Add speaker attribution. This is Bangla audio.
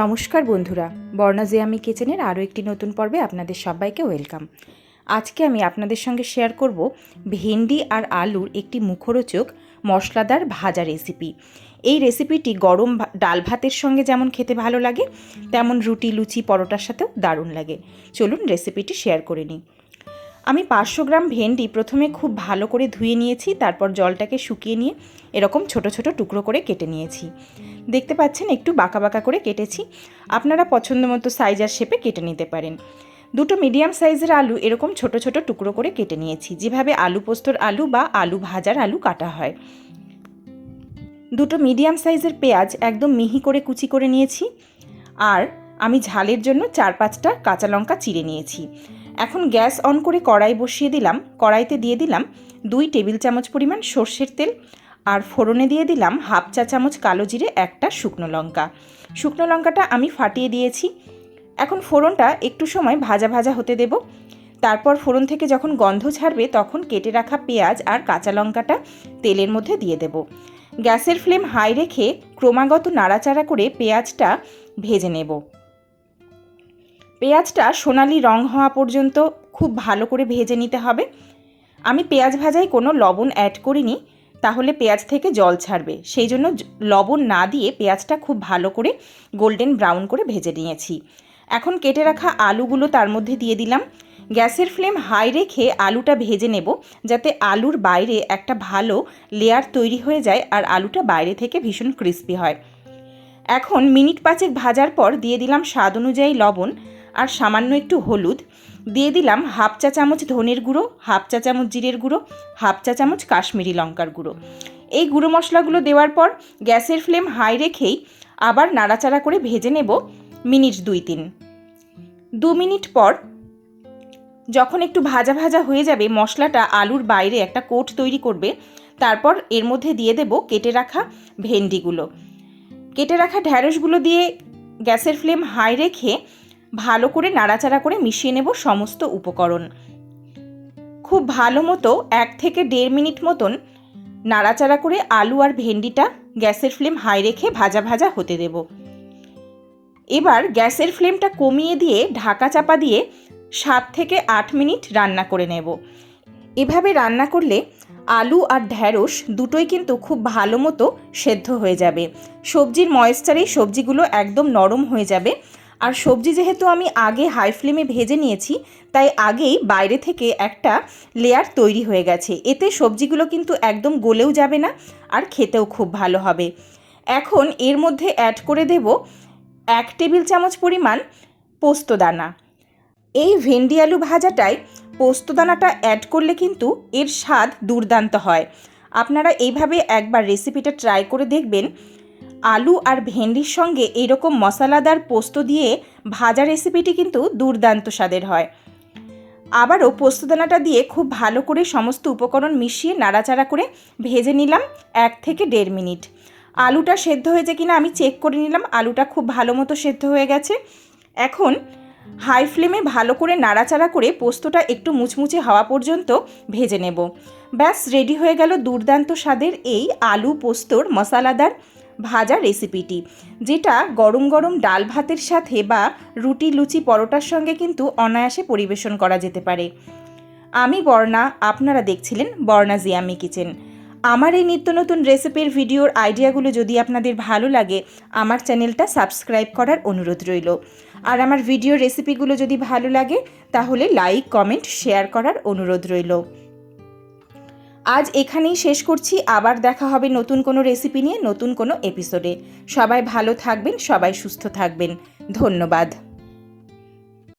Speaker 1: নমস্কার বন্ধুরা, বর্ণা আমি কিচেনের আরও একটি নতুন পর্বে আপনাদের সবাইকে ওয়েলকাম। আজকে আমি আপনাদের সঙ্গে শেয়ার করব ভেন্ডি আর আলুর একটি মুখরোচক, মশলাদার ভাজা রেসিপি। এই রেসিপিটি গরম ডাল ভাতের সঙ্গে যেমন খেতে ভালো লাগে, তেমন রুটি, লুচি, পরোটার সাথেও দারুণ লাগে। চলুন রেসিপিটি শেয়ার করে নিই। আমি পাঁচশো গ্রাম ভেন্ডি প্রথমে খুব ভালো করে ধুয়ে নিয়েছি, তারপর জলটাকে শুকিয়ে নিয়ে এরকম ছোট ছোট টুকরো করে কেটে নিয়েছি। দেখতে পাচ্ছেন, একটু বাঁকা বাঁকা করে কেটেছি। আপনারা পছন্দ মতো সাইজ আর শেপে কেটে নিতে পারেন। দুটো মিডিয়াম সাইজের আলু এরকম ছোট ছোট টুকরো করে কেটে নিয়েছি, যেভাবে আলু পোস্তর আলু বা আলু ভাজার আলু কাটা হয়। দুটো মিডিয়াম সাইজের পেঁয়াজ একদম মিহি করে কুচি করে নিয়েছি। আর আমি ঝালের জন্য চার পাঁচটা কাঁচা লঙ্কা চিড়ে নিয়েছি। এখন গ্যাস অন করে কড়াই বসিয়ে দিলাম। কড়াইতে দিয়ে দিলাম দুই টেবিল চামচ পরিমাণ সর্ষের তেল আর ফোড়নে দিয়ে দিলাম হাফ চা চামচ কালো জিরে, একটা শুকনো লঙ্কা। শুকনো লঙ্কাটা আমি ফাটিয়ে দিয়েছি। এখন ফোড়নটা একটু সময় ভাজা ভাজা হতে দেব। তারপর ফোড়ন থেকে যখন গন্ধ ছাড়বে তখন কেটে রাখা পেঁয়াজ আর কাঁচা লঙ্কাটা তেলের মধ্যে দিয়ে দেব। গ্যাসের ফ্লেম হাই রেখে ক্রমাগত নাড়াচাড়া করে পেঁয়াজটা ভেজে নেব। পেঁয়াজটা সোনালি রং হওয়া পর্যন্ত খুব ভালো করে ভেজে নিতে হবে। আমি পেঁয়াজ ভাজায় কোনো লবণ অ্যাড করিনি, তাহলে পেঁয়াজ থেকে জল ছাড়বে। সেই জন্য লবণ না দিয়ে পেঁয়াজটা খুব ভালো করে গোল্ডেন ব্রাউন করে ভেজে নিয়েছি। এখন কেটে রাখা আলুগুলো তার মধ্যে দিয়ে দিলাম। গ্যাসের ফ্লেম হাই রেখে আলুটা ভেজে নেব, যাতে আলুর বাইরে একটা ভালো লেয়ার তৈরি হয়ে যায় আর আলুটা বাইরে থেকে ভীষণ ক্রিস্পি হয়। এখন মিনিট পাঁচেক ভাজার পর দিয়ে দিলাম স্বাদ অনুযায়ী লবণ। আর সামান্য একটু হলুদ, দিয়ে দিলাম হাফ চা চামচ ধনের গুঁড়ো, হাফ চা চামচ জিরের গুঁড়ো, হাফ চা চামচ কাশ্মীরি লঙ্কার গুঁড়ো। এই গুঁড়ো মশলাগুলো দেওয়ার পর গ্যাসের ফ্লেম হাই রেখেই আবার নাড়াচাড়া করে ভেজে নেব মিনিট দুই তিন। দু মিনিট পর যখন একটু ভাজা ভাজা হয়ে যাবে, মশলাটা আলুর বাইরে একটা কোট তৈরি করবে, তারপর এর মধ্যে দিয়ে দেব কেটে রাখা ভেন্ডিগুলো। কেটে রাখা ঢ্যাঁড়সগুলো দিয়ে গ্যাসের ফ্লেম হাই রেখে ভালো করে নাড়াচাড়া করে মিশিয়ে নেব সমস্ত উপকরণ। খুব ভালো মতো এক থেকে দেড় মিনিট মতন নাড়াচাড়া করে আলু আর ভেন্ডিটা গ্যাসের ফ্লেম হাই রেখে ভাজা ভাজা হতে দেব। এবার গ্যাসের ফ্লেমটা কমিয়ে দিয়ে ঢাকা চাপা দিয়ে সাত থেকে আট মিনিট রান্না করে নেব। এভাবে রান্না করলে আলু আর ঢ্যাঁড়স দুটোই কিন্তু খুব ভালো মতো সেদ্ধ হয়ে যাবে। সবজির ময়েশ্চারেই সবজিগুলো একদম নরম হয়ে যাবে। আর সবজি যেহেতু আমি আগে হাই ফ্লেমে ভেজে নিয়েছি, তাই আগেই বাইরে থেকে একটা লেয়ার তৈরি হয়ে গেছে। এতে সবজিগুলো কিন্তু একদম গলেও যাবে না আর খেতেও খুব ভালো হবে। এখন এর মধ্যে অ্যাড করে দেব এক টেবিল চামচ পরিমাণ পোস্তদানা এই ভেন্ডি আলু ভাজাটায় পোস্তদানাটা অ্যাড করলে কিন্তু এর স্বাদ দুর্দান্ত হয়। আপনারা এইভাবে একবার রেসিপিটা ট্রাই করে দেখবেন। আলু আর ভেন্ডির সঙ্গে এইরকম মশলাদার পোস্ত দিয়ে ভাজা রেসিপিটি কিন্তু দুর্দান্ত স্বাদের হয়। আবারও পোস্তদানাটা দিয়ে খুব ভালো করে সমস্ত উপকরণ মিশিয়ে নাড়াচাড়া করে ভেজে নিলাম এক থেকে দেড় মিনিট। আলুটা সেদ্ধ হয়েছে কিনা আমি চেক করে নিলাম, আলুটা খুব ভালো মতো সেদ্ধ হয়ে গেছে। এখন হাই ফ্লেমে ভালো করে নাড়াচাড়া করে পোস্তটা একটু মুচমুচে হওয়া পর্যন্ত ভেজে নেব। ব্যাস, রেডি হয়ে গেল দুর্দান্ত স্বাদের এই আলু পোস্তর মশলাদার ভাজা রেসিপিটি, যেটা গরম গরম ডাল ভাতের সাথে বা রুটি লুচি পরোটার সঙ্গে কিন্তু অনায়াসে পরিবেশন করা যেতে পারে। আমি বর্ণা, আপনারা দেখছিলেন বর্ণা জিয়ামি কিচেন। আমার এই নিত্য নতুন রেসিপির ভিডিওর আইডিয়াগুলো যদি আপনাদের ভালো লাগে, আমার চ্যানেলটা সাবস্ক্রাইব করার অনুরোধ রইল। আর আমার ভিডিও রেসিপিগুলো যদি ভালো লাগে, তাহলে লাইক, কমেন্ট, শেয়ার করার অনুরোধ রইল। আজ এখানেই শেষ করছি। আবার দেখা হবে নতুন কোনো রেসিপি নিয়ে, নতুন কোনো এপিসোডে সবাই ভালো থাকবেন, সবাই সুস্থ থাকবেন। ধন্যবাদ।